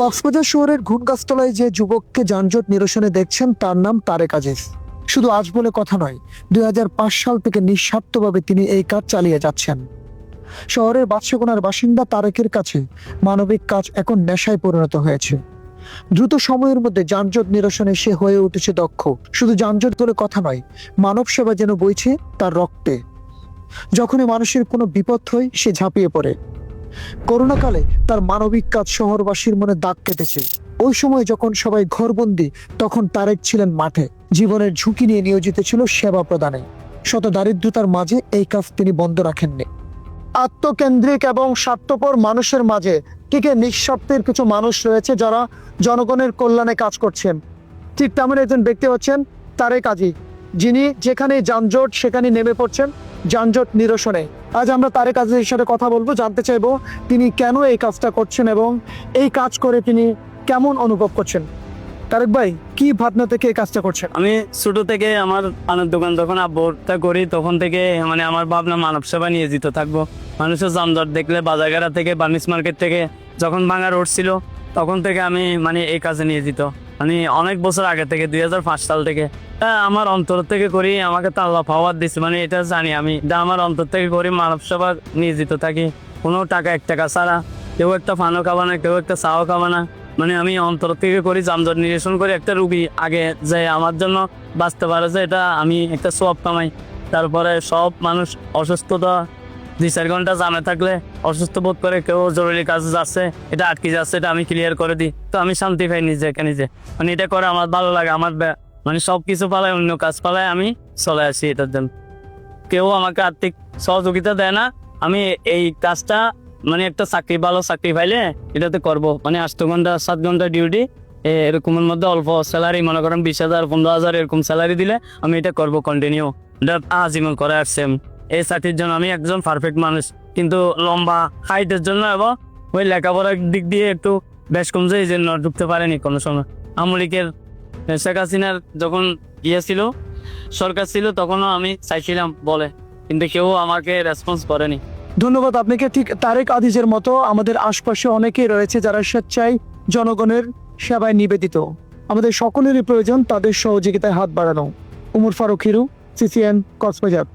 কক্সবাজার শহরের ঘুনগাছতলায় যে যুবককে যানজট নিরসনে দেখছেন, তার নাম তারেক আজিজ। শুধু আজ বলে কথা নয়, দুই সাল থেকে নিঃস্বার্থভাবে তিনি এই কাজ চালিয়ে যাচ্ছেন। শহরের বাদশাকোনার বাসিন্দা তারেকের কাছে মানবিক কাজ এখন নেশায় পরিণত হয়েছে। দ্রুত সময়ের মধ্যে যানজট নিরসনে সে হয়ে উঠেছে দক্ষ। শুধু যানজট বলে কথা নয় মানব সেবা যেন বইছে তার রক্তে। যখনই মানুষের কোনো বিপদ হয়, সে ঝাঁপিয়ে পড়ে। করোনাকালে তার মানবিক কাজ শহরবাসীর মনে দাগ কেটেছে। ওই সময় যখন সবাই ঘরবন্দি, তখন তারেক ছিলেন মাঠে। জীবনের ঝুঁকি নিয়ে নিয়োজিত ছিল সেবা প্রদানে। শত দারিদ্রতার মাঝে এই কাজ তিনি বন্ধ রাখেননি। আত্মকেন্দ্রিক এবং স্বার্থপর মানুষের মাঝে কি কে নিঃস্বার্থের কিছু মানুষ রয়েছে যারা জনগণের কল্যাণে কাজ করছেন। ঠিক তেমন একজন ব্যক্তি হচ্ছেন তারেক আজি যিনি যেখানে যানজট সেখানে নেমে পড়ছেন। যানজট নিরসনে। আজ আমরা তারেক আজিজের সাথে কথা বলব, জানতে চাইব তিনি কেন এই কাজটা করছেন এবং এই কাজ করে তিনি কেমন অনুভব করছেন। তারেক ভাই, কি ভাবনা থেকে এই কাজটা করছেন? আমি ছোট থেকে আমার পানের দোকান যখন আব্বরটা করি, তখন থেকে মানে আমার ভাবনা মানব সেবা নিয়ে যেতে থাকব। মানুষের যানজট দেখলে বাজারঘাটা থেকে বার্নিস মার্কেট থেকে যখন ভাঙা রোড ছিল, তখন থেকে আমি মানে এই কাজে নিয়ে যেত মানে অনেক বছর আগে থেকে দু হাজার পাঁচ সাল থেকে আমার অন্তর থেকে করি, আমাকে তো আল্লাহ পাওয়ার দিচ্ছে মানে এটা জানি আমি আমার অন্তর থেকে করি, মানব সেবা নিয়ে যেতে থাকি, কোনো টাকা এক টাকা ছাড়া, কেউ একটা ফানও খাবা না, কেউ একটা চাও খাবা না মানে আমি অন্তর থেকে করি, যানজট নিরসন করে, একটা রুগী আগে যে আমার জন্য বাঁচতে পারে যে, এটা আমি একটা সব কামাই, তারপরে সব মানুষ অসুস্থতা দুই চার ঘণ্টা জামে থাকলে অসুস্থ বোধ করে কেউ জরুরি কাজ যাচ্ছে, এটা আটকে যাচ্ছে, এটা আমি ক্লিয়ার করে দিই। তো আমি শান্তি পাই নিজে নিজে। মানে এটা করে আমার ভালো লাগে, আমার মানে সব কিছু পালায়, অন্য কাজ পালায় আমি চলে আসি এটার জন্য। কেউ আমাকে আর্থিক সহযোগিতা দেয় না, আমি এই কাজটা মানে একটা চাকরি, ভালো চাকরি পাইলে এটাতে করব। মানে আট ঘণ্টা, সাত ঘণ্টা ডিউটি এরকমের মধ্যে অল্প স্যালারি মনে করেন বিশ হাজার, পনেরো হাজার এরকম স্যালারি দিলে আমি এটা করব কন্টিনিউ এটা আজীবন করে আমি। এই চাকরির জন্য আমি একজন পারফেক্ট মানুষ। কিন্তু লম্বা হাইটের জন্য এবং ওই লেখাপড়ার দিক দিয়ে একটু বেশ কমছে এই জন্য ঢুকতে পারেনি কোনো সময়। আমলিকের শেখ হাসিনার যখন ইয়ে ছিল, সরকার ছিল, তখনও আমি চাইছিলাম বলে। কিন্তু কেউ আমাকে রেসপন্স করেনি। ধন্যবাদ, আপনাকে ঠিক তারেক আদিজের মতো আমাদের আশপাশে অনেকেই রয়েছে যারা স্বেচ্ছায় জনগণের সেবায় নিবেদিত। আমাদের সকলেরই প্রয়োজন তাদের সহযোগিতায় হাত বাড়ানো। উমর ফারুক হিরু, সিসিএন, কক্সবাজার।